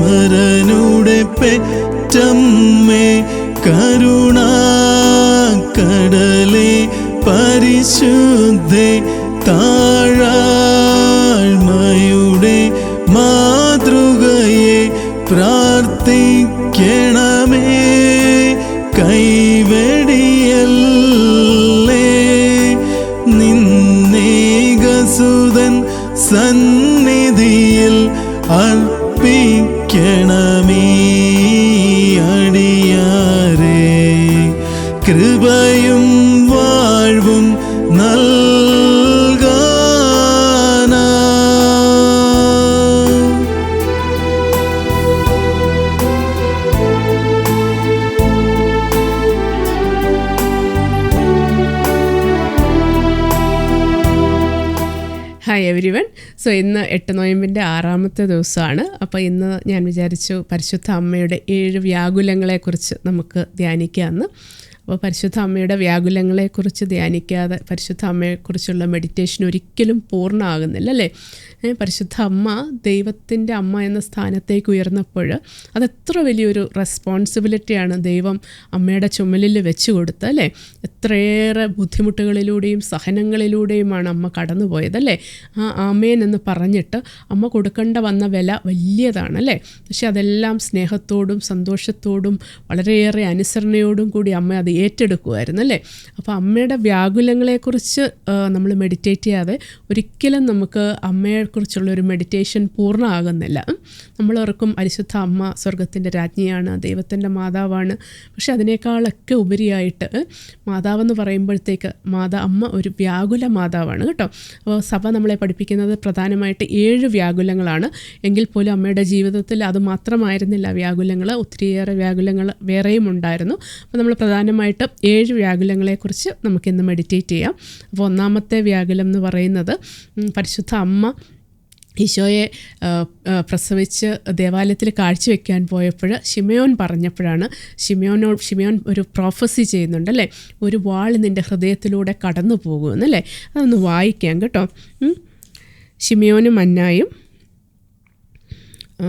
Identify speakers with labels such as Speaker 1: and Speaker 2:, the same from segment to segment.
Speaker 1: സർവേശ്വരനുടെ പെറ്റമ്മേ കരുണ കടലെ പരിശുദ്ധ താഴാഴ്മയുടെ മാതൃകയെ പ്രാർത്ഥിക്കണമേ കൈവെടിയല്ലേ നിന്നേകസുതൻ സന്നിധിയിൽ
Speaker 2: സോ ഇന്ന് എട്ട് നോയമ്പിന്റെ ആറാമത്തെ ദിവസമാണ്. അപ്പോൾ ഇന്ന് ഞാൻ വിചാരിച്ചു പരിശുദ്ധ അമ്മയുടെ ഏഴ് വ്യാകുലങ്ങളെക്കുറിച്ച് നമുക്ക് ധ്യാനിക്കാമെന്ന് അപ്പോൾ പരിശുദ്ധ അമ്മയുടെ വ്യാകുലങ്ങളെക്കുറിച്ച് ധ്യാനിക്കാതെ പരിശുദ്ധ അമ്മയെക്കുറിച്ചുള്ള മെഡിറ്റേഷൻ ഒരിക്കലും പൂർണമാകുന്നില്ല അല്ലേ? പരിശുദ്ധ അമ്മ ദൈവത്തിന്റെ അമ്മ എന്ന സ്ഥാനത്തേക്ക് ഉയർന്നപ്പോൾ അതെത്ര വലിയൊരു റെസ്പോൺസിബിലിറ്റിയാണ് ദൈവം അമ്മയുടെ ചുമലിൽ വെച്ച് കൊടുത്തത് അല്ലേ? എത്രയേറെ ബുദ്ധിമുട്ടുകളിലൂടെയും സഹനങ്ങളിലൂടെയുമാണ് അമ്മ കടന്നുപോയത് അല്ലേ? ആ ആമേൻ എന്ന് പറഞ്ഞിട്ട് അമ്മ കൊടുക്കേണ്ട വന്ന വില വലിയതാണ് അല്ലേ? പക്ഷെ അതെല്ലാം സ്നേഹത്തോടും സന്തോഷത്തോടും വളരെയേറെ അനുസരണയോടും കൂടി അമ്മ അത് ഏറ്റെടുക്കുമായിരുന്നു അല്ലേ? അപ്പോൾ അമ്മയുടെ വ്യാകുലങ്ങളെക്കുറിച്ച് നമ്മൾ മെഡിറ്റേറ്റ് ചെയ്യാതെ ഒരിക്കലും നമുക്ക് അമ്മയെക്കുറിച്ചുള്ള ഒരു മെഡിറ്റേഷൻ പൂർണമാകുന്നില്ല നമ്മളോർക്കും പരിശുദ്ധ അമ്മ സ്വർഗത്തിന്റെ രാജ്ഞിയാണ് ദൈവത്തിന്റെ മാതാവാണ്. പക്ഷെ അതിനേക്കാളൊക്കെ ഉപരിയായിട്ട് മാതാവെന്ന് പറയുമ്പോഴത്തേക്ക് മാതാ അമ്മ ഒരു വ്യാകുല മാതാവാണ് കേട്ടോ. അപ്പോൾ സഭ നമ്മളെ പഠിപ്പിക്കുന്നത് പ്രധാനമായിട്ട് ഏഴ് വ്യാകുലങ്ങളാണ്. എങ്കിൽ പോലും അമ്മയുടെ ജീവിതത്തിൽ അത് മാത്രമായിരുന്നില്ല. വ്യാകുലങ്ങൾ ഒത്തിരിയേറെ വ്യാകുലങ്ങൾ വേറെയും ഉണ്ടായിരുന്നു. അപ്പോൾ നമ്മൾ പ്രധാനമായിട്ട് ഏഴ് വ്യാകുലങ്ങളെക്കുറിച്ച് നമുക്കിന്ന് മെഡിറ്റേറ്റ് ചെയ്യാം. അപ്പോൾ ഒന്നാമത്തെ വ്യാകുലം എന്ന് പറയുന്നത് പരിശുദ്ധ അമ്മ ഈശോയെ പ്രസവിച്ച് ദേവാലയത്തിൽ കാഴ്ചവെക്കാൻ പോയപ്പോൾ ഷിമയോൻ പറഞ്ഞപ്പോഴാണ് ഷിമയോനോ ഷിമയോൻ ഒരു പ്രോഫസി ചെയ്യുന്നുണ്ട് അല്ലേ? ഒരു വാൾ നിന്റെ ഹൃദയത്തിലൂടെ കടന്നു പോകുമെന്നല്ലേ അതൊന്ന് വായിക്കാം കേട്ടോ. ഷിമയോനും മന്നായും ആ,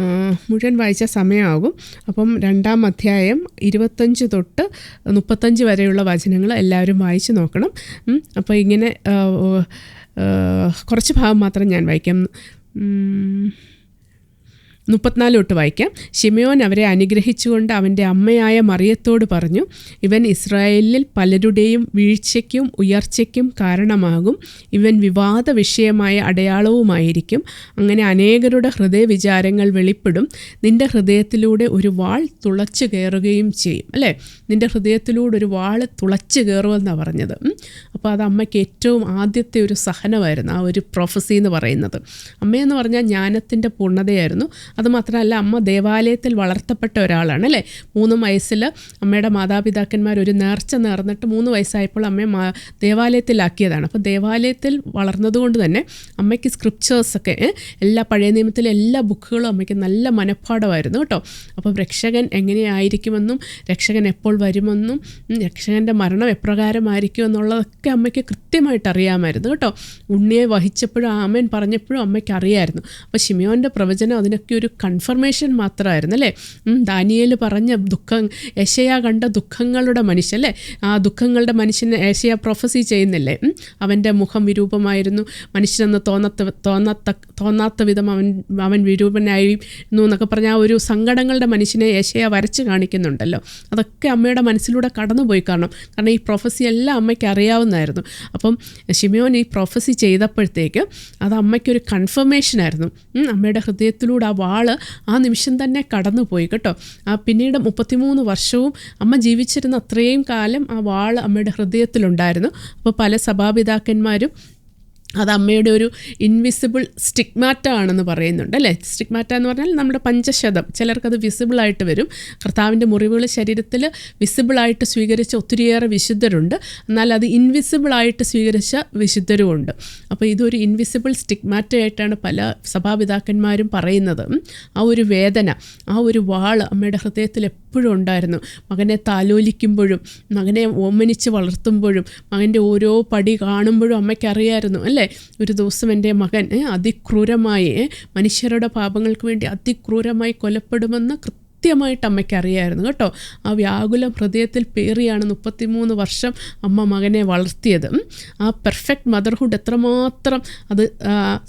Speaker 2: മുഴുവൻ വായിച്ച സമയമാകും. അപ്പം രണ്ടാം അധ്യായം ഇരുപത്തഞ്ച് തൊട്ട് മുപ്പത്തഞ്ച് വരെയുള്ള വചനങ്ങൾ എല്ലാവരും വായിച്ച് നോക്കണം. അപ്പോൾ ഇങ്ങനെ കുറച്ച് ഭാഗം മാത്രം ഞാൻ വായിക്കാം. 嗯。മുപ്പത്തിനാല് തൊട്ട് വായിക്കാം. ഷിമയോൻ അവരെ അനുഗ്രഹിച്ചുകൊണ്ട് അവന്റെ അമ്മയായ മറിയത്തോട് പറഞ്ഞു ഇവൻ ഇസ്രായേലിൽ പലരുടെയും വീഴ്ചയ്ക്കും ഉയർച്ചയ്ക്കും കാരണമാകും. ഇവൻ വിവാദ വിഷയമായ അടയാളവുമായിരിക്കും. അങ്ങനെ അനേകരുടെ ഹൃദയ വിചാരങ്ങൾ വെളിപ്പെടും. നിന്റെ ഹൃദയത്തിലൂടെ ഒരു വാൾ തുളച്ചു കയറുകയും ചെയ്യും. അല്ലേ? നിന്റെ ഹൃദയത്തിലൂടെ ഒരു വാൾ തുളച്ചു കയറുമെന്നാണ് പറഞ്ഞത്. അപ്പോൾ അത് അമ്മയ്ക്ക് ഏറ്റവും ആദ്യത്തെ ഒരു സഹനമായിരുന്നു ആ ഒരു പ്രൊഫസി എന്ന് പറയുന്നത്. അമ്മയെന്ന് പറഞ്ഞാൽ ജ്ഞാനത്തിന്റെ പൂർണതയായിരുന്നു. അതുമാത്രമല്ല അമ്മ ദേവാലയത്തിൽ വളർത്തപ്പെട്ട ഒരാളാണ് അല്ലേ? മൂന്ന് വയസ്സിൽ അമ്മയുടെ മാതാപിതാക്കന്മാർ ഒരു നേർച്ച നേർന്നിട്ട് മൂന്ന് വയസ്സായപ്പോൾ അമ്മയെ മാ ദേവാലയത്തിലാക്കിയതാണ്. അപ്പോൾ ദേവാലയത്തിൽ വളർന്നതുകൊണ്ട് തന്നെ അമ്മയ്ക്ക് സ്ക്രിപ്റ്റേഴ്സൊക്കെ എല്ലാ പഴയ നിയമത്തിലെ എല്ലാ ബുക്കുകളും അമ്മയ്ക്ക് നല്ല മനഃപ്പാടമായിരുന്നു കേട്ടോ. അപ്പം രക്ഷകൻ എങ്ങനെയായിരിക്കുമെന്നും രക്ഷകൻ എപ്പോൾ വരുമെന്നും രക്ഷകന്റെ മരണം എപ്രകാരമായിരിക്കും എന്നുള്ളതൊക്കെ അമ്മയ്ക്ക് കൃത്യമായിട്ട് അറിയാമായിരുന്നു കേട്ടോ. ഉണ്ണിയെ വഹിച്ചപ്പോഴും ആമേൻ പറഞ്ഞപ്പോഴും അമ്മയ്ക്ക് അറിയായിരുന്നു. അപ്പോൾ ഷിമിയോന്റെ പ്രവചനം അതിനൊക്കെ ഒരു കൺഫർമേഷൻ മാത്രമായിരുന്നു അല്ലേ? ദാനിയേൽ പറഞ്ഞ ദുഃഖം യശയ കണ്ട ദുഃഖങ്ങളുടെ മനുഷ്യൻ അല്ലേ? ആ ദുഃഖങ്ങളുടെ മനുഷ്യനെ യശയ പ്രൊഫസി ചെയ്യുന്നില്ലേ? അവന്റെ മുഖം വിരൂപമായിരുന്നു. മനുഷ്യനെന്ന് തോന്നത്ത തോന്നാത്ത തോന്നാത്ത വിധം അവൻ അവൻ വിരൂപനായിരുന്നു എന്നൊക്കെ പറഞ്ഞ ആ ഒരു സങ്കടങ്ങളുടെ മനുഷ്യനെ യശയ വരച്ച് കാണിക്കുന്നുണ്ടല്ലോ. അതൊക്കെ അമ്മയുടെ മനസ്സിലൂടെ കടന്നുപോയി കാരണം കാരണം ഈ പ്രൊഫസി എല്ലാം അമ്മയ്ക്ക് അറിയാവുന്നതായിരുന്നു. അപ്പം ഷിമിയോൻ ഈ പ്രൊഫസി ചെയ്തപ്പോഴത്തേക്ക് അത് അമ്മയ്ക്കൊരു കൺഫർമേഷനായിരുന്നു അമ്മയുടെ ഹൃദയത്തിലൂടെ ആ വാൾ ആ നിമിഷം തന്നെ കടന്നുപോയി കേട്ടോ. ആ പിന്നീട് മുപ്പത്തിമൂന്ന് വർഷവും അമ്മ ജീവിച്ചിരുന്ന അത്രയും കാലം ആ വാൾ അമ്മയുടെ ഹൃദയത്തിലുണ്ടായിരുന്നു. അപ്പോൾ പല സഭാപിതാക്കന്മാരും അത് അമ്മയുടെ ഒരു ഇൻവിസിബിൾ സ്റ്റിഗ്മാറ്റ ആണെന്ന് പറയുന്നുണ്ട് അല്ലേ? സ്റ്റിഗ്മാറ്റ എന്ന് പറഞ്ഞാൽ നമ്മുടെ പഞ്ചശതം. ചിലർക്കത് വിസിബിളായിട്ട് വരും. കർത്താവിന്റെ മുറിവുകൾ ശരീരത്തിൽ വിസിബിളായിട്ട് സ്വീകരിച്ച ഒത്തിരിയേറെ വിശുദ്ധരുണ്ട്. എന്നാൽ അത് ഇൻവിസിബിളായിട്ട് സ്വീകരിച്ച വിശുദ്ധരും ഉണ്ട് അപ്പോൾ ഇതൊരു ഇൻവിസിബിൾ സ്റ്റിക്മാറ്റയായിട്ടാണ് പല സഭാപിതാക്കന്മാരും പറയുന്നത്. ആ ഒരു വേദന ആ ഒരു വാൾ അമ്മയുടെ ഹൃദയത്തിൽ എപ്പോഴും ഉണ്ടായിരുന്നു. മകനെ താലോലിക്കുമ്പോഴും മകനെ ഓമനിച്ച് വളർത്തുമ്പോഴും മകന്റെ ഓരോ പടി കാണുമ്പോഴും അമ്മയ്ക്ക് അറിയായിരുന്നു അല്ലേ? ഒരു ദിവസം എന്റെ മകൻ അതിക്രൂരമായി മനുഷ്യരുടെ പാപങ്ങൾക്ക് വേണ്ടി അതിക്രൂരമായി കൊലപ്പെടുമെന്ന് കൃത്യമായിട്ട് അമ്മയ്ക്ക് അറിയായിരുന്നു കേട്ടോ. ആ വ്യാകുലം ഹൃദയത്തിൽ പേറിയാണ് മുപ്പത്തിമൂന്ന് വർഷം അമ്മ മകനെ വളർത്തിയത്. ആ പെർഫെക്റ്റ് മദർഹുഡ് എത്രമാത്രം അത്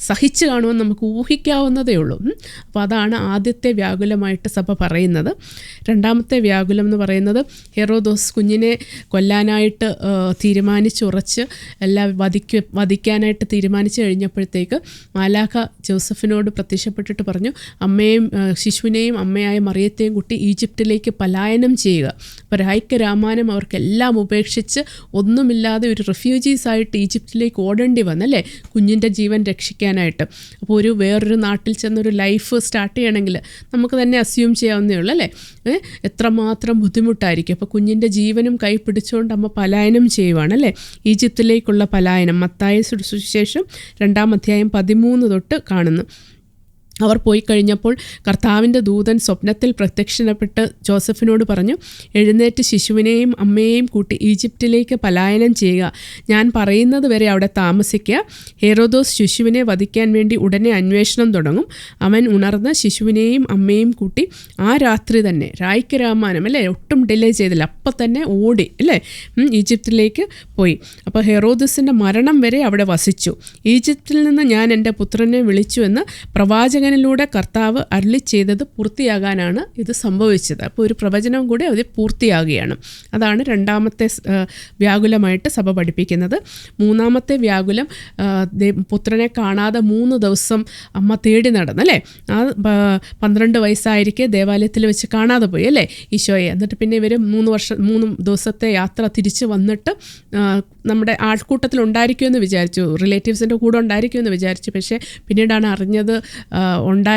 Speaker 2: സഹിച്ച് കാണുമെന്ന് നമുക്ക് ഊഹിക്കാവുന്നതേ ഉള്ളൂ. അപ്പോൾ അതാണ് ആദ്യത്തെ വ്യാകുലമായിട്ട് സഭ പറയുന്നത്. രണ്ടാമത്തെ വ്യാകുലം എന്ന് പറയുന്നത് ഹെറോദോസ് കുഞ്ഞിനെ കൊല്ലാനായിട്ട് തീരുമാനിച്ചുറച്ച് എല്ലാ വധിക്ക വധിക്കാനായിട്ട് തീരുമാനിച്ചു കഴിഞ്ഞപ്പോഴത്തേക്ക് മാലാഖ ജോസഫിനോട് പ്രത്യക്ഷപ്പെട്ടിട്ട് പറഞ്ഞു അമ്മയും ശിശുവിനെയും അമ്മയായ മറിയത്തെയും കുട്ടി ഈജിപ്തിലേക്ക് പലായനം ചെയ്യുക. അപ്പോൾ രായ്ക്ക് രാമാനം അവർക്കെല്ലാം ഉപേക്ഷിച്ച് ഒന്നുമില്ലാതെ ഒരു റിഫ്യൂജീസ് ആയിട്ട് ഈജിപ്തിലേക്ക് ഓടേണ്ടി വന്നല്ലേ കുഞ്ഞിന്റെ ജീവൻ രക്ഷിക്കാനായിട്ട്. അപ്പോൾ ഒരു വേറൊരു നാട്ടിൽ ചെന്നൊരു ലൈഫ് സ്റ്റാർട്ട് ചെയ്യണമെങ്കിൽ നമുക്ക് തന്നെ അസ്യൂം ചെയ്യാവുന്നേ ഉള്ളൂ അല്ലേ? എത്രമാത്രം ബുദ്ധിമുട്ടായിരിക്കും. അപ്പോൾ കുഞ്ഞിന്റെ ജീവനും കൈ പിടിച്ചുകൊണ്ട് അമ്മ പലായനം ചെയ്യുവാണ് അല്ലേ? ഈജിപ്തിലേക്കുള്ള പലായനം. മത്തായ സുവിശേഷം രണ്ടാം അധ്യായം പതിമൂന്ന് തൊട്ട് കാണുന്നു. അവർ പോയി കഴിഞ്ഞപ്പോൾ കർത്താവിന്റെ ദൂതൻ സ്വപ്നത്തിൽ പ്രത്യക്ഷപ്പെട്ട് ജോസഫിനോട് പറഞ്ഞു എഴുന്നേറ്റ് ശിശുവിനെയും അമ്മയെയും കൂട്ടി ഈജിപ്തിലേക്ക് പലായനം ചെയ്യുക. ഞാൻ പറയുന്നത് വരെ അവിടെ താമസിക്കുക. ഹെറോദോസ് ശിശുവിനെ വധിക്കാൻ വേണ്ടി ഉടനെ അന്വേഷണം തുടങ്ങും. അവൻ ഉണർന്ന് ശിശുവിനെയും അമ്മയും കൂട്ടി ആ രാത്രി തന്നെ രായ്ക്ക് രാമാനം അല്ലേ? ഒട്ടും ഡിലേ ചെയ്തില്ല. അപ്പം തന്നെ ഓടി അല്ലേ? ഈജിപ്തിലേക്ക് പോയി. അപ്പോൾ ഹെറോദസിന്റെ മരണം വരെ അവിടെ വസിച്ചു. ഈജിപ്തിൽ നിന്ന് ഞാൻ എന്റെ പുത്രനെ വിളിച്ചുവെന്ന് പ്രവാചകനിലൂടെ കർത്താവ് അരുളി ചെയ്തത് പൂർത്തിയാകാനാണ് ഇത് സംഭവിച്ചത്. അപ്പോൾ ഒരു പ്രവചനം കൂടി അത് പൂർത്തിയാകുകയാണ്. അതാണ് രണ്ടാമത്തെ വ്യാകുലമായിട്ട് സഭ പഠിപ്പിക്കുന്നത്. മൂന്നാമത്തെ വ്യാകുലം പുത്രനെ കാണാതെ മൂന്ന് ദിവസം അമ്മ തേടി നടന്നല്ലേ ആ പന്ത്രണ്ട് വയസ്സായിരിക്കെ ദേവാലയത്തിൽ വെച്ച് കാണാതെ പോയി അല്ലേ? ഈശോയെ. എന്നിട്ട് പിന്നെ ഇവർ മൂന്ന് വർഷം മൂന്ന് ദിവസത്തെ യാത്ര തിരിച്ച് വന്നിട്ട് നമ്മുടെ ആൾക്കൂട്ടത്തിൽ ഉണ്ടായിരിക്കുമെന്ന് വിചാരിച്ചു. റിലേറ്റീവ്സിന്റെ കൂടെ ഉണ്ടായിരിക്കുമെന്ന് വിചാരിച്ചു. പക്ഷേ പിന്നീടാണ് അറിഞ്ഞത് ഉണ്ടാ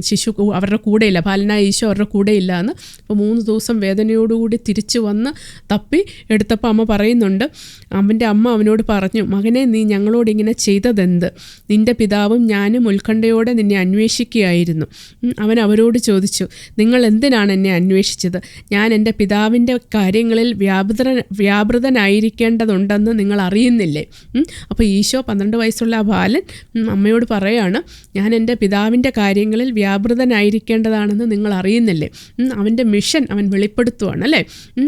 Speaker 2: ശിശു അവരുടെ കൂടെയില്ല ബാലനായ ഈശോ അവരുടെ കൂടെയില്ല എന്ന് അപ്പോൾ മൂന്ന് ദിവസം വേദനയോടുകൂടി തിരിച്ചു വന്ന് തപ്പി എടുത്തപ്പോൾ അമ്മ പറയുന്നുണ്ട് അവന്റെ അമ്മ അവനോട് പറഞ്ഞു മകനെ നീ ഞങ്ങളോട് ഇങ്ങനെ ചെയ്തതെന്ത്? നിന്റെ പിതാവും ഞാനും ഉത്കണ്ഠയോടെ നിന്നെ അന്വേഷിക്കുകയായിരുന്നു. അവൻ അവരോട് ചോദിച്ചു നിങ്ങൾ എന്തിനാണ് എന്നെ അന്വേഷിച്ചത്? ഞാൻ എന്റെ പിതാവിന്റെ കാര്യങ്ങളിൽ വ്യാപൃത വ്യാപൃതനായിരിക്കേണ്ടതുണ്ടെന്ന് നിങ്ങൾ അറിയുന്നില്ലേ? അപ്പോൾ ഈശോ പന്ത്രണ്ട് വയസ്സുള്ള ആ ബാലൻ അമ്മയോട് പറയാണ് ഞാൻ എന്റെ പിതാവിന്റെ കാര്യങ്ങളിൽ വ്യാപൃതനായിരിക്കേണ്ടതാണെന്ന് നിങ്ങൾ അറിയുന്നില്ലേ അവന്റെ മിഷൻ അവൻ വെളിപ്പെടുത്തുവാണ് അല്ലേ?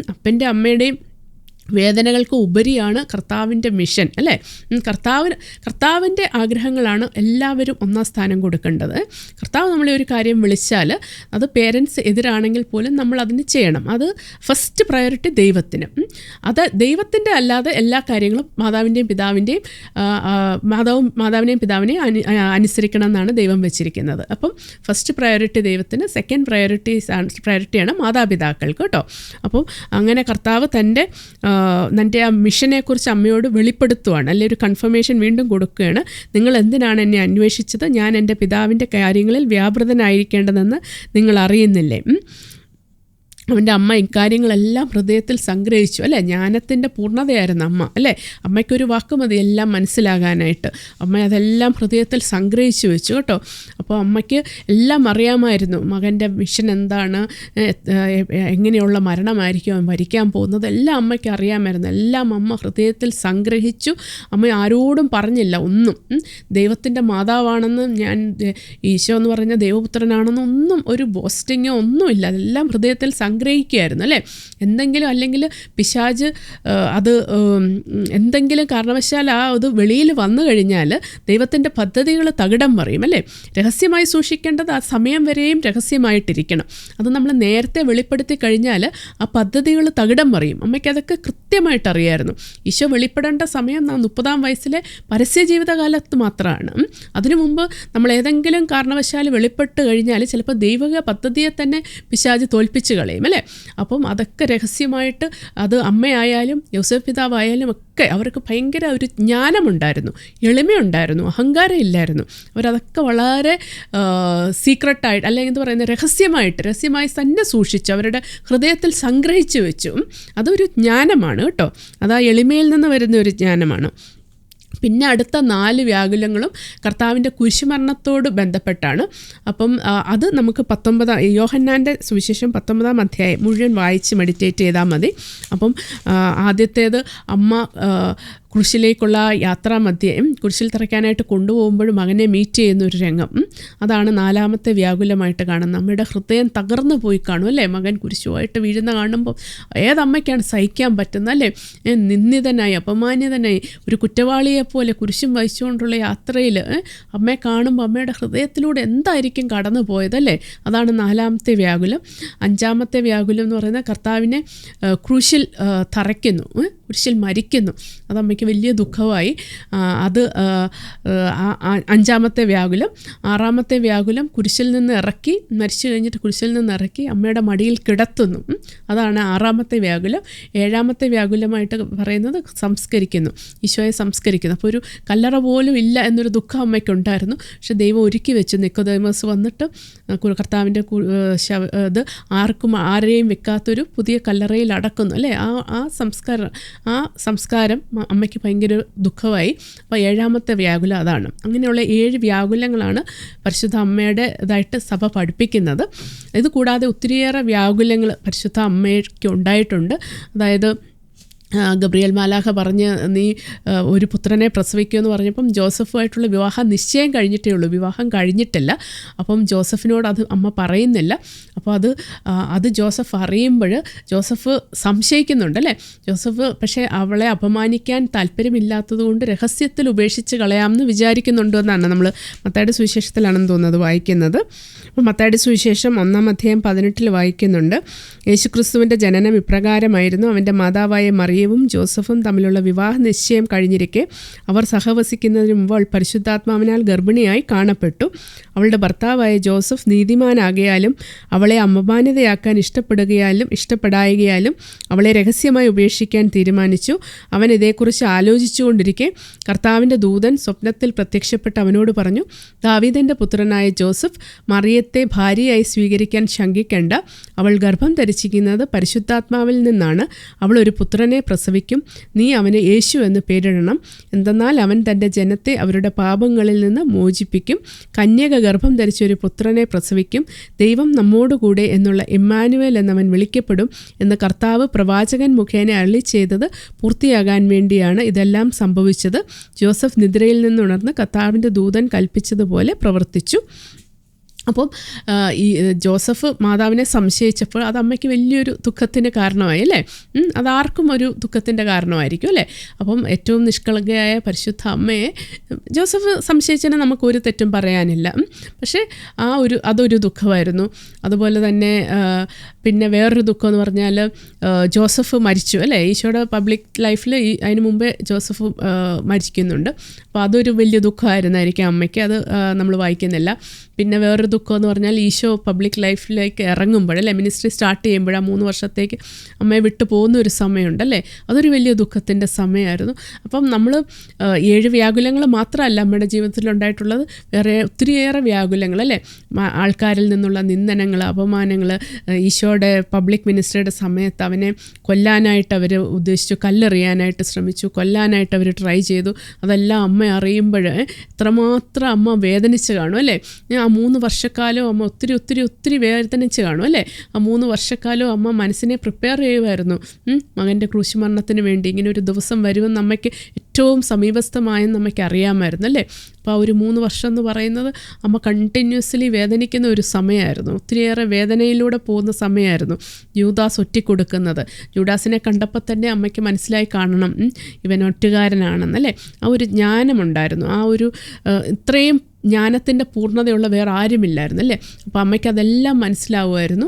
Speaker 2: അപ്പന്റെ അമ്മയുടെയും വേദനകൾക്ക് ഉപരിയാണ് കർത്താവിന്റെ മിഷൻ അല്ലേ? കർത്താവ് കർത്താവിന് കർത്താവിന്റെ ആഗ്രഹങ്ങളാണ് എല്ലാവരും ഒന്നാം സ്ഥാനം കൊടുക്കേണ്ടത്. കർത്താവ് നമ്മളെ ഒരു കാര്യം വിളിച്ചാൽ അത് പേരൻസ് എതിരാണെങ്കിൽ പോലും നമ്മൾ അതിന് ചെയ്യണം. അത് ഫസ്റ്റ് പ്രയോറിറ്റി ദൈവത്തിന്. അത് ദൈവത്തിന്റെ അല്ലാതെ എല്ലാ കാര്യങ്ങളും മാതാവിന്റെയും പിതാവിന്റെയും മാതാവും മാതാവിനെയും പിതാവിനെയും അനു അനുസരിക്കണം എന്നാണ് ദൈവം വെച്ചിരിക്കുന്നത്. അപ്പം ഫസ്റ്റ് പ്രയോറിറ്റി ദൈവത്തിന് സെക്കൻഡ് പ്രയോറിറ്റി പ്രയോറിറ്റിയാണ് മാതാപിതാക്കൾക്ക് കേട്ടോ? അപ്പം അങ്ങനെ കർത്താവ് തന്റെ തന്റെ ആ മിഷനെക്കുറിച്ച് അമ്മയോട് വെളിപ്പെടുത്തുവാണ്. അല്ലെ ഒരു കൺഫർമേഷൻ വീണ്ടും കൊടുക്കുകയാണ്. നിങ്ങൾ എന്തിനാണ് എന്നെ അന്വേഷിച്ചത്? ഞാൻ എന്റെ പിതാവിന്റെ കാര്യങ്ങളിൽ വ്യാപൃതനായിരിക്കേണ്ടതെന്ന് നിങ്ങൾ അറിയുന്നില്ലേ? അവന്റെ അമ്മ ഇക്കാര്യങ്ങളെല്ലാം ഹൃദയത്തിൽ സംഗ്രഹിച്ചു. അല്ലേ? ജ്ഞാനത്തിന്റെ പൂർണതയായിരുന്നു അമ്മ. അല്ലേ? അമ്മയ്ക്കൊരു വാക്ക് മതി എല്ലാം മനസ്സിലാകാനായിട്ട്. അമ്മ അതെല്ലാം ഹൃദയത്തിൽ സംഗ്രഹിച്ചു വെച്ചു കേട്ടോ. അപ്പോൾ അമ്മയ്ക്ക് എല്ലാം അറിയാമായിരുന്നു. മകന്റെ മിഷൻ എന്താണ്? എങ്ങനെയുള്ള മരണമായിരിക്കും? അവൻ വരിക്കാൻ പോകുന്നത് എല്ലാം അമ്മയ്ക്ക് അറിയാമായിരുന്നു. എല്ലാം അമ്മ ഹൃദയത്തിൽ സംഗ്രഹിച്ചു. അമ്മ ആരോടും പറഞ്ഞില്ല ഒന്നും. ദൈവത്തിന്റെ മാതാവാണെന്ന് ഞാൻ ഈശോ എന്ന് പറഞ്ഞ ദൈവപുത്രനാണെന്ന് ഒന്നും ഒരു ബോസ്റ്റിങ്ങോ ഒന്നുമില്ല. അതെല്ലാം ഹൃദയത്തിൽ സംഗ്രഹിക്കുകയായിരുന്നു അല്ലേ? എന്തെങ്കിലും അല്ലെങ്കിൽ പിശാജ് അത് എന്തെങ്കിലും കാരണവശാൽ ആ അത് വെളിയിൽ വന്നു കഴിഞ്ഞാൽ ദൈവത്തിന്റെ പദ്ധതികൾ തകിടം പറയും അല്ലേ? രഹസ്യമായി സൂക്ഷിക്കേണ്ടത് ആ സമയം വരെയും രഹസ്യമായിട്ടിരിക്കണം. അത് നമ്മൾ നേരത്തെ വെളിപ്പെടുത്തി കഴിഞ്ഞാൽ ആ പദ്ധതികൾ തകിടം പറയും അമ്മയ്ക്ക് അതൊക്കെ കൃത്യമായിട്ട് അറിയായിരുന്നു. ഈശോ വെളിപ്പെടേണ്ട സമയം നാം മുപ്പതാം വയസ്സിലെ പരസ്യ ജീവിതകാലത്ത് മാത്രമാണ്. അതിനു മുമ്പ് നമ്മൾ ഏതെങ്കിലും കാരണവശാൽ വെളിപ്പെട്ട് കഴിഞ്ഞാൽ ചിലപ്പോൾ ദൈവിക പദ്ധതിയെ തന്നെ പിശാജ് തോൽപ്പിച്ച് കളയും. കാര്യം അല്ലേ? അപ്പം അതൊക്കെ രഹസ്യമായിട്ട് അത് അമ്മയായാലും യോസഫ് പിതാവായാലും ഒക്കെ അവർക്ക് ഭയങ്കര ഒരു ജ്ഞാനമുണ്ടായിരുന്നു എളിമയുണ്ടായിരുന്നു അഹങ്കാരം ഇല്ലായിരുന്നു അവരതൊക്കെ വളരെ സീക്രട്ടായിട്ട് അല്ലെങ്കിൽ എന്താ പറയുന്നത് രഹസ്യമായിട്ട് രഹസ്യമായി തന്നെ സൂക്ഷിച്ച് അവരുടെ ഹൃദയത്തിൽ സംഗ്രഹിച്ചു വെച്ചു അതൊരു ജ്ഞാനമാണ് കേട്ടോ. അത് ആ എളിമയിൽ നിന്ന് വരുന്ന ഒരു ജ്ഞാനമാണ്. പിന്നെ അടുത്ത നാല് വ്യാകുലങ്ങളും കർത്താവിന്റെ കുരിശുമരണത്തോട് ബന്ധപ്പെട്ടാണ്. അപ്പം അത് നമുക്ക് പത്തൊമ്പതാം യോഹന്നാന്റെ സുവിശേഷം പത്തൊമ്പതാം അധ്യായം മുഴുവൻ വായിച്ച് മെഡിറ്റേറ്റ് ചെയ്താൽ മതി. അപ്പം ആദ്യത്തേത് അമ്മ കുരിശിലേക്കുള്ള യാത്രാ മധ്യം കുരിശിൽ തറയ്ക്കാനായിട്ട് കൊണ്ടുപോകുമ്പോഴും മകനെ മീറ്റ് ചെയ്യുന്ന ഒരു രംഗം. അതാണ് നാലാമത്തെ വ്യാകുലമായിട്ട് കാണുന്നത്. അമ്മയുടെ ഹൃദയം തകർന്നു പോയി കാണും അല്ലേ? മകൻ കുരിശുമായിട്ട് വീഴുന്ന കാണുമ്പോൾ ഏതമ്മയ്ക്കാണ് സഹിക്കാൻ പറ്റുന്നത് അല്ലേ? നിന്ദിതനായി അപമാനിതനായി ഒരു കുറ്റവാളിയെപ്പോലെ കുരിശും വഹിച്ചുകൊണ്ടുള്ള യാത്രയിൽ അമ്മയെ കാണുമ്പോൾ അമ്മയുടെ ഹൃദയത്തിലൂടെ എന്തായിരിക്കും കടന്നു പോയതല്ലേ അതാണ് നാലാമത്തെ വ്യാകുലം. അഞ്ചാമത്തെ വ്യാകുലം എന്ന് പറയുന്നത് കർത്താവിനെ ക്രൂശിൽ തറയ്ക്കുന്നു. കുരിശിൽ മരിക്കുന്നു. അത് അമ്മയ്ക്ക് വലിയ ദുഃഖമായി. അത് അഞ്ചാമത്തെ വ്യാകുലം. ആറാമത്തെ വ്യാകുലം കുരിശിൽ നിന്ന് ഇറക്കി മരിച്ചു കഴിഞ്ഞിട്ട് കുരിശിൽ നിന്ന് ഇറക്കി അമ്മയുടെ മടിയിൽ കിടത്തുന്നു. അതാണ് ആറാമത്തെ വ്യാകുലം. ഏഴാമത്തെ വ്യാകുലമായിട്ട് പറയുന്നത് സംസ്കരിക്കുന്നു. ഈശോയെ സംസ്കരിക്കുന്നു. അപ്പോൾ ഒരു കല്ലറ പോലും ഇല്ല എന്നൊരു ദുഃഖം അമ്മയ്ക്കുണ്ടായിരുന്നു. പക്ഷെ ദൈവം ഒരുക്കി വെച്ചു. നിക്കോദൈമസ് വന്നിട്ട് കർത്താവിന്റെ ഇത് ആർക്കും ആരെയും വെക്കാത്തൊരു പുതിയ കല്ലറയിൽ അടക്കുന്നു. അല്ലേ? ആ ആ സംസ്കാരം ആ സംസ്കാരം അമ്മയ്ക്ക് ഭയങ്കര ദുഃഖമായി. അപ്പോൾ ഏഴാമത്തെ വ്യാകുലം അതാണ്. അങ്ങനെയുള്ള ഏഴ് വ്യാകുലങ്ങളാണ് പരിശുദ്ധ അമ്മയുടെ ഇതായിട്ട് സഭ പഠിപ്പിക്കുന്നത്. ഇത് കൂടാതെ ഒത്തിരിയേറെ വ്യാകുലങ്ങൾ പരിശുദ്ധ അമ്മയ്ക്ക് ഉണ്ടായിട്ടുണ്ട്. അതായത് ഗബ്രിയേൽ മാലാഹ പറഞ്ഞ് നീ ഒരു പുത്രനെ പ്രസവിക്കുമെന്ന് പറഞ്ഞപ്പം ജോസഫുമായിട്ടുള്ള വിവാഹം നിശ്ചയം കഴിഞ്ഞിട്ടേ ഉള്ളൂ. വിവാഹം കഴിഞ്ഞിട്ടില്ല. അപ്പം ജോസഫിനോട് അത് അമ്മ പറയുന്നില്ല. അപ്പോൾ അത് അത് ജോസഫ് അറിയുമ്പോൾ ജോസഫ് സംശയിക്കുന്നുണ്ട് അല്ലേ? ജോസഫ് പക്ഷേ അവളെ അപമാനിക്കാൻ താല്പര്യമില്ലാത്തത് കൊണ്ട് രഹസ്യത്തിൽ ഉപേക്ഷിച്ച് കളയാമെന്ന് വിചാരിക്കുന്നുണ്ടോ എന്നാണ് നമ്മൾ മത്തായുടെ സുവിശേഷത്തിലാണെന്ന് തോന്നുന്നത് വായിക്കുന്നത്. അപ്പോൾ മത്തായുടെ സുവിശേഷം ഒന്നാം അധ്യായം പതിനെട്ടിൽ വായിക്കുന്നുണ്ട്. യേശുക്രിസ്തുവിന്റെ ജനനം ഇപ്രകാരമായിരുന്നു. അവന്റെ മാതാവായ മറിയവും ജോസഫും തമ്മിലുള്ള വിവാഹ നിശ്ചയം കഴിഞ്ഞിരിക്കെ അവർ സഹവസിക്കുന്നതിന് മുമ്പ് അവൾ പരിശുദ്ധാത്മാവിനാൽ ഗർഭിണിയായി കാണപ്പെട്ടു. അവളുടെ ഭർത്താവായ ജോസഫ് നീതിമാനാകയാലും അവളെ അമ്മമാന്യതയാക്കാൻ ഇഷ്ടപ്പെടുകയാലും ഇഷ്ടപ്പെടായകയാലും അവളെ രഹസ്യമായി ഉപേക്ഷിക്കാൻ തീരുമാനിച്ചു. അവൻ ഇതേക്കുറിച്ച് ആലോചിച്ചുകൊണ്ടിരിക്കെ കർത്താവിന്റെ ദൂതൻ സ്വപ്നത്തിൽ പ്രത്യക്ഷപ്പെട്ട് അവനോട് പറഞ്ഞു ദാവീദന്റെ പുത്രനായ ജോസഫ് മറിയത്തെ ഭാര്യയായി സ്വീകരിക്കാൻ ശങ്കിക്കേണ്ട. അവൾ ഗർഭം ധരിച്ചിരിക്കുന്നത് പരിശുദ്ധാത്മാവിൽ നിന്നാണ്. അവൾ ഒരു പുത്രനെ പ്രസവിക്കും. നീ അവന് യേശു എന്ന് പേരിടണം. എന്തെന്നാൽ അവൻ തന്റെ ജനത്തെ അവരുടെ പാപങ്ങളിൽ നിന്ന് മോചിപ്പിക്കും. കന്യക ഗർഭം ധരിച്ച ഒരു പുത്രനെ പ്രസവിക്കും. ദൈവം നമ്മോടുകൂടെ എന്നുള്ള ഇമ്മാനുവൽ എന്നവൻ വിളിക്കപ്പെടും എന്ന് കർത്താവ് പ്രവാചകൻ മുഖേന അള്ളി ചെയ്തത് പൂർത്തിയാകാൻ വേണ്ടിയാണ് ഇതെല്ലാം സംഭവിച്ചത്. ജോസഫ് നിദ്രയിൽ നിന്നുണർന്ന് കർത്താവിന്റെ ദൂതൻ കൽപ്പിച്ചതുപോലെ പ്രവർത്തിച്ചു. അപ്പം ഈ ജോസഫ് മാതാവിനെ സംശയിച്ചപ്പോൾ അത് അമ്മയ്ക്ക് വലിയൊരു ദുഃഖത്തിന് കാരണമായി അല്ലേ? അതാർക്കും ഒരു ദുഃഖത്തിന്റെ കാരണമായിരിക്കും അല്ലേ? അപ്പം ഏറ്റവും നിഷ്കളങ്കയായ പരിശുദ്ധ അമ്മയെ ജോസഫ് സംശയിച്ചതിന് നമുക്ക് ഒരു തെറ്റും പറയാനില്ല. പക്ഷേ ആ ഒരു അതൊരു ദുഃഖമായിരുന്നു. അതുപോലെ തന്നെ പിന്നെ വേറൊരു ദുഃഖം എന്ന് പറഞ്ഞാൽ ജോസഫ് മരിച്ചു അല്ലേ? ഈശോയുടെ പബ്ലിക് ലൈഫിൽ ഈ അതിന് മുമ്പേ ജോസഫ് മരിക്കുന്നുണ്ട്. അപ്പോൾ അതൊരു വലിയ ദുഃഖമായിരുന്നായിരിക്കും അമ്മയ്ക്ക്. അത് നമ്മൾ വായിക്കുന്നില്ല. പിന്നെ വേറൊരു ദുഃഖം എന്ന് പറഞ്ഞാൽ ഈശോ പബ്ലിക് ലൈഫിലേക്ക് ഇറങ്ങുമ്പോൾ അല്ലേ? മിനിസ്ട്രി സ്റ്റാർട്ട് ചെയ്യുമ്പോൾ ആ മൂന്ന് വർഷത്തേക്ക് അമ്മയെ വിട്ടു പോകുന്ന ഒരു സമയമുണ്ട് അല്ലേ? അതൊരു വലിയ ദുഃഖത്തിന്റെ സമയമായിരുന്നു. അപ്പം നമ്മൾ ഏഴ് വ്യാകുലങ്ങൾ മാത്രമല്ല അമ്മയുടെ ജീവിതത്തിൽ ഉണ്ടായിട്ടുള്ളത്. വേറെ ഒത്തിരിയേറെ വ്യാകുലങ്ങൾ അല്ലേ? ആൾക്കാരിൽ നിന്നുള്ള നിന്ദനങ്ങൾ അപമാനങ്ങൾ ഈശോയുടെ പബ്ലിക് മിനിസ്റ്ററുടെ സമയത്ത് അവനെ കൊല്ലാനായിട്ട് അവർ ഉദ്ദേശിച്ചു കല്ലെറിയാനായിട്ട് ശ്രമിച്ചു കൊല്ലാനായിട്ട് അവർ ട്രൈ ചെയ്തു. അതെല്ലാം അമ്മ അറിയുമ്പോൾ എത്രമാത്രം അമ്മ വേദനിച്ച് കാണും അല്ലേ? ആ മൂന്ന് വർഷക്കാലം അമ്മ ഒത്തിരി ഒത്തിരി ഒത്തിരി വേദനിച്ച് കാണും അല്ലേ? ആ മൂന്ന് വർഷക്കാലം അമ്മ മനസ്സിനെ പ്രിപ്പയർ ചെയ്യുമായിരുന്നു. മകന്റെ ക്രൂശുമരണത്തിന് വേണ്ടി ഇങ്ങനെ ഒരു ദിവസം വരുമെന്ന് അമ്മയ്ക്ക് ഏറ്റവും സമീപസ്ഥമായെന്ന് അമ്മയ്ക്ക് അറിയാമായിരുന്നു അല്ലേ? അപ്പോൾ ആ ഒരു മൂന്ന് വർഷം എന്ന് പറയുന്നത് അമ്മ കണ്ടിന്യൂസ്ലി വേദനിക്കുന്ന ഒരു സമയമായിരുന്നു. ഒത്തിരിയേറെ വേദനയിലൂടെ പോകുന്ന സമയമായിരുന്നു യൂദാസ് ഒറ്റിക്കൊടുക്കുന്നത്. യൂദാസിനെ കണ്ടപ്പോൾ തന്നെ അമ്മയ്ക്ക് മനസ്സിലായി കാണണം ഇവൻ ഇവൻ ഒറ്റുകാരനാണെന്നല്ലേ ആ ഒരു ജ്ഞാനമുണ്ടായിരുന്നു. ആ ഒരു ഇത്രയും ജ്ഞാനത്തിന്റെ പൂർണതയുള്ള വേറെ ആരുമില്ലായിരുന്നു അല്ലേ? അപ്പോൾ അമ്മയ്ക്ക് അതെല്ലാം മനസ്സിലാവുമായിരുന്നു.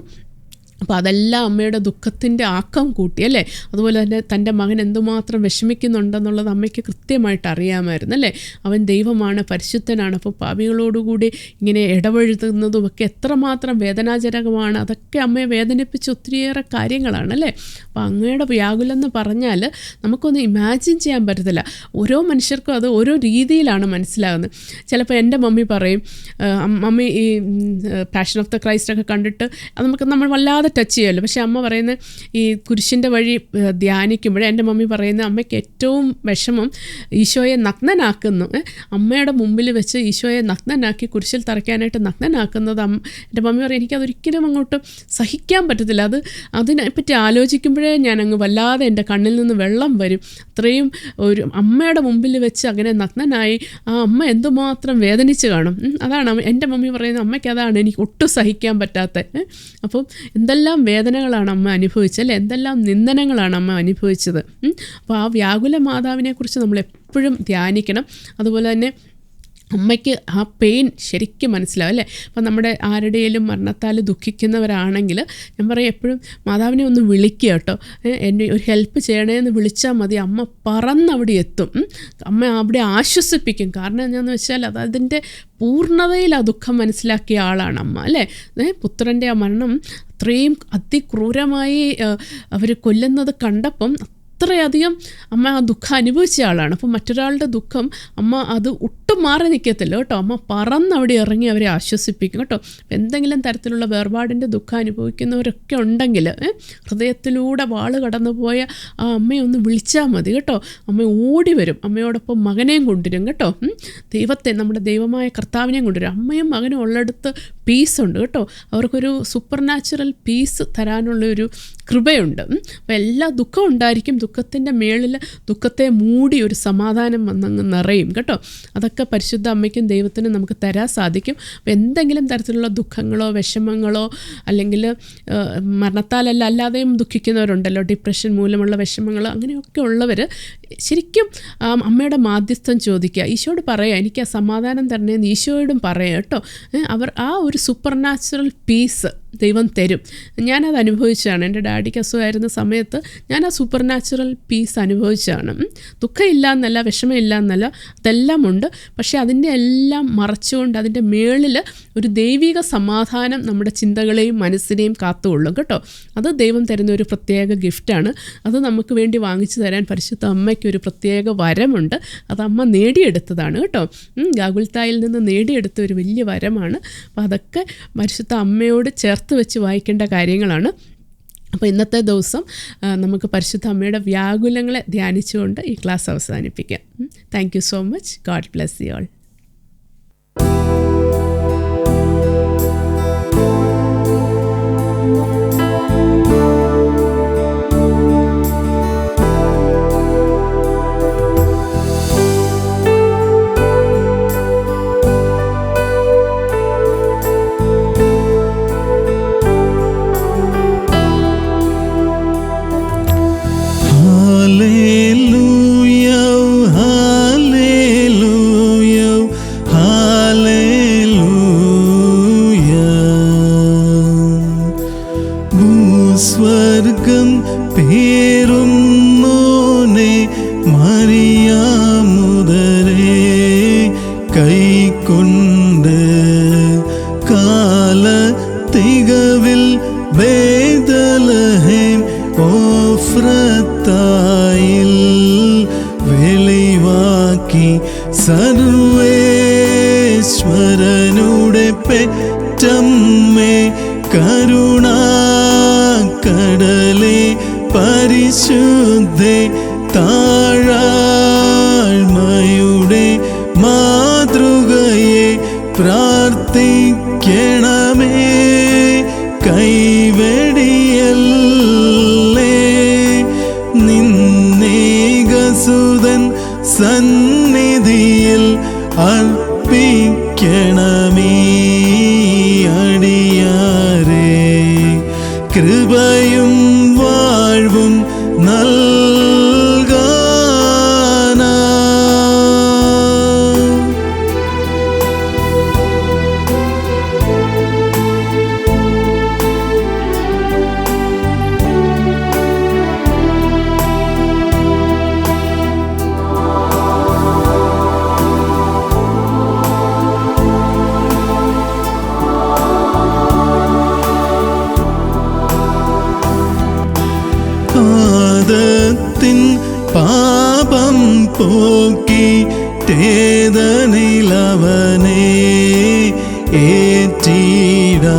Speaker 2: അപ്പോൾ അതെല്ലാം അമ്മയുടെ ദുഃഖത്തിന്റെ ആക്കം കൂട്ടി അല്ലേ? അതുപോലെ തന്നെ തന്റെ മകൻ എന്തുമാത്രം വിഷമിക്കുന്നുണ്ടെന്നുള്ളത് അമ്മയ്ക്ക് കൃത്യമായിട്ട് അറിയാമായിരുന്നു അല്ലേ? അവൻ ദൈവമാണ് പരിശുദ്ധനാണ്. അപ്പോൾ പാപികളോടുകൂടി ഇങ്ങനെ ഇടപഴകുന്നതും ഒക്കെ എത്രമാത്രം വേദനാജനകമാണ്. അതൊക്കെ അമ്മയെ വേദനിപ്പിച്ച ഒത്തിരിയേറെ കാര്യങ്ങളാണ് അല്ലേ? അപ്പോൾ അങ്ങയുടെ വ്യാകുലം എന്ന് പറഞ്ഞാൽ നമുക്കൊന്ന് ഇമാജിൻ ചെയ്യാൻ പറ്റത്തില്ല. ഓരോ മനുഷ്യർക്കും അത് ഓരോ രീതിയിലാണ് മനസ്സിലാകുന്നത്. ചിലപ്പോൾ എന്റെ മമ്മി പറയും മമ്മി ഈ പാഷൻ ഓഫ് ദ ക്രൈസ്റ്റ് കണ്ടിട്ട് അത് നമുക്ക് നമ്മൾ വല്ലാതെ ടച്ച് ചെയ്യുമല്ലോ പക്ഷെ അമ്മ പറയുന്ന ഈ കുരിശിന്റെ വഴി ധ്യാനിക്കുമ്പോൾ എന്റെ മമ്മി പറയുന്ന അമ്മയ്ക്ക് ഏറ്റവും വിഷമം ഈശോയെ നഗ്നനാക്കുന്നു. അമ്മയുടെ മുമ്പിൽ വെച്ച് ഈശോയെ നഗ്നനാക്കി കുരിശിൽ തറയ്ക്കാനായിട്ട് നഗ്നനാക്കുന്നത് അമ്മ എന്റെ മമ്മി പറയും എനിക്കതൊരിക്കലും അങ്ങോട്ട് സഹിക്കാൻ പറ്റത്തില്ല. അത് അതിനെപ്പറ്റി ആലോചിക്കുമ്പോഴേ ഞാൻ അങ്ങ് വല്ലാതെ എന്റെ കണ്ണിൽ നിന്ന് വെള്ളം വരും. അത്രയും ഒരു അമ്മയുടെ മുമ്പിൽ വെച്ച് അങ്ങനെ നഗ്നനായി ആ അമ്മ എന്തുമാത്രം വേദനിച്ച് കാണും. അതാണ് എന്റെ മമ്മി പറയുന്നത് അമ്മയ്ക്ക് അതാണ് എനിക്ക് ഒട്ടും സഹിക്കാൻ പറ്റാത്ത. അപ്പം എന്തെല്ലാം വേദനകളാണ് അമ്മ അനുഭവിച്ചത് എന്തെല്ലാം നിന്ദനങ്ങളാണ് അമ്മ അനുഭവിച്ചത്? അപ്പോൾ ആ വ്യാകുല മാതാവിനെക്കുറിച്ച് നമ്മൾ എപ്പോഴും ധ്യാനിക്കണം. അതുപോലെ തന്നെ അമ്മയ്ക്ക് ആ പെയിൻ ശരിക്കും മനസ്സിലാവും അല്ലേ? അപ്പം നമ്മുടെ ആരുടെയും മരണത്താൽ ദുഃഖിക്കുന്നവരാണെങ്കിൽ ഞാൻ പറയും എപ്പോഴും മാതാവിനെ ഒന്ന് വിളിക്കുക കേട്ടോ. എന്നെ ഒരു ഹെൽപ്പ് ചെയ്യണേ എന്ന് വിളിച്ചാൽ മതി. അമ്മ പറന്നവിടെ എത്തും. അമ്മ അവിടെ ആശ്വസിപ്പിക്കും. കാരണം എന്താണെന്ന് വെച്ചാൽ അത് അതിന്റെ പൂർണതയിൽ ആ ദുഃഖം മനസ്സിലാക്കിയ ആളാണ് അമ്മ അല്ലേ? പുത്രന്റെ ആ മരണം അത്രയും അതിക്രൂരമായി അവർ കൊല്ലുന്നത് കണ്ടപ്പം അത്രയധികം അമ്മ ആ ദുഃഖം അനുഭവിച്ച ആളാണ്. അപ്പം മറ്റൊരാളുടെ ദുഃഖം അമ്മ അത് ഒട്ടും മാറി നിൽക്കത്തില്ല കേട്ടോ. അമ്മ പറന്ന് അവിടെ ഇറങ്ങി അവരെ ആശ്വസിപ്പിക്കും കേട്ടോ. എന്തെങ്കിലും തരത്തിലുള്ള വേർപാടിന്റെ ദുഃഖം അനുഭവിക്കുന്നവരൊക്കെ ഉണ്ടെങ്കിൽ ഹൃദയത്തിലൂടെ വാൾ കടന്നു പോയ ആ അമ്മയെ ഒന്ന് വിളിച്ചാൽ മതി കേട്ടോ. അമ്മ ഓടി വരും. അമ്മയോടൊപ്പം മകനെയും കൊണ്ടുവരും കേട്ടോ. ദൈവത്തെ നമ്മുടെ ദൈവമായ കർത്താവിനെയും കൊണ്ടുവരും. അമ്മയും മകനും ഉള്ളിടത്ത് പീസ് ഉണ്ട് കേട്ടോ. അവർക്കൊരു സൂപ്പർ നാച്ചുറൽ പീസ് തരാനുള്ള ഒരു കൃപയുണ്ട് അപ്പോൾ എല്ലാ ദുഃഖം ഉണ്ടായിരിക്കും. ദുഃഖത്തിന്റെ മേളിൽ ദുഃഖത്തെ മൂടി ഒരു സമാധാനം വന്നങ്ങ് നിറയും കേട്ടോ. അതൊക്കെ പരിശുദ്ധ അമ്മയ്ക്കും ദൈവത്തിനും നമുക്ക് തരാൻ സാധിക്കും. അപ്പോൾ എന്തെങ്കിലും തരത്തിലുള്ള ദുഃഖങ്ങളോ വിഷമങ്ങളോ അല്ലെങ്കിൽ മരണത്താലല്ല അല്ലാതെയും ദുഃഖിക്കുന്നവരുണ്ടല്ലോ ഡിപ്രഷൻ മൂലമുള്ള വിഷമങ്ങൾ അങ്ങനെയൊക്കെ ഉള്ളവർ ശരിക്കും അമ്മയുടെ മാധ്യസ്ഥം ചോദിക്കുക. ഈശോയോട് പറയുക എനിക്ക് ആ സമാധാനം തരണേന്ന് ഈശോയോടും പറയാം കേട്ടോ. അവർ ആ ഒരു സൂപ്പർ നാച്ചുറൽ പീസ് ദൈവം തരും. ഞാനത് അനുഭവിച്ചാണ് എന്റെ ഡാഡിക്ക് അസുഖമായിരുന്ന സമയത്ത് ഞാൻ ആ സൂപ്പർ നാച്ചുറൽ പീസ് അനുഭവിച്ചതാണ്. ദുഃഖമില്ല എന്നല്ല വിഷമമില്ല എന്നല്ല അതെല്ലാം ഉണ്ട് പക്ഷേ അതിന്റെ എല്ലാം മറച്ചുകൊണ്ട് അതിന്റെ മേളിൽ ഒരു ദൈവിക സമാധാനം നമ്മുടെ ചിന്തകളെയും മനസ്സിനെയും കാത്തുകൊള്ളും കേട്ടോ. അത് ദൈവം തരുന്ന ഒരു പ്രത്യേക ഗിഫ്റ്റാണ്. അത് നമുക്ക് വേണ്ടി വാങ്ങിച്ചു തരാൻ പരിശുദ്ധ അമ്മയ്ക്ക് ഒരു പ്രത്യേക വരമുണ്ട്. അത് അമ്മ നേടിയെടുത്തതാണ് കേട്ടോ. ഗാഗുൽത്തായിൽ നിന്ന് നേടിയെടുത്ത ഒരു വലിയ വരമാണ്. അപ്പോൾ അതൊക്കെ പരിശുദ്ധ അമ്മയോട് ചേർത്ത് വെച്ച് വായിക്കേണ്ട കാര്യങ്ങളാണ്. അപ്പോൾ ഇന്നത്തെ ദിവസം നമുക്ക് പരിശുദ്ധ അമ്മയുടെ വ്യാകുലങ്ങളെ ധ്യാനിച്ചുകൊണ്ട് ഈ ക്ലാസ് അവസാനിപ്പിക്കാം. Thank you so much God bless you all
Speaker 1: ಕೈ നിന്നേകസുതൻ സന്നിധിയിൽ അർപ്പിക്കണമേ. உள்ளத்தின் பாபம் போக்கி தேதனில் அவனே ஏற்றிடா.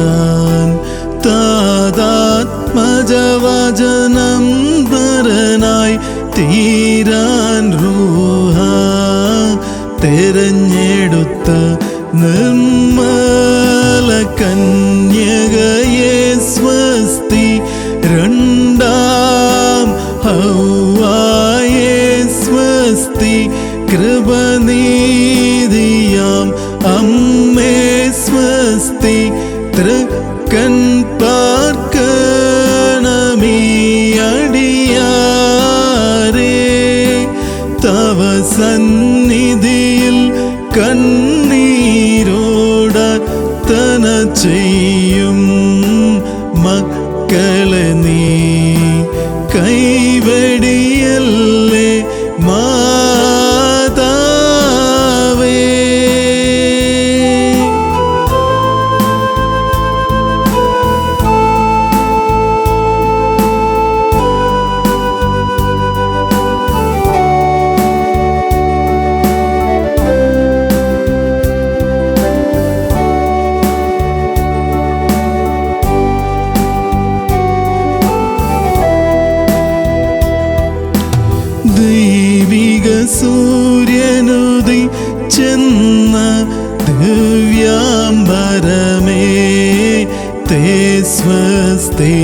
Speaker 1: சந்நிதியில் கண் സൂര്യനുദി ചെന്ന ദിവ്യാംബരമേ തേ സ്വസ്തേ.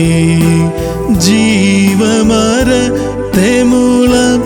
Speaker 1: ജീവമര തെമുളം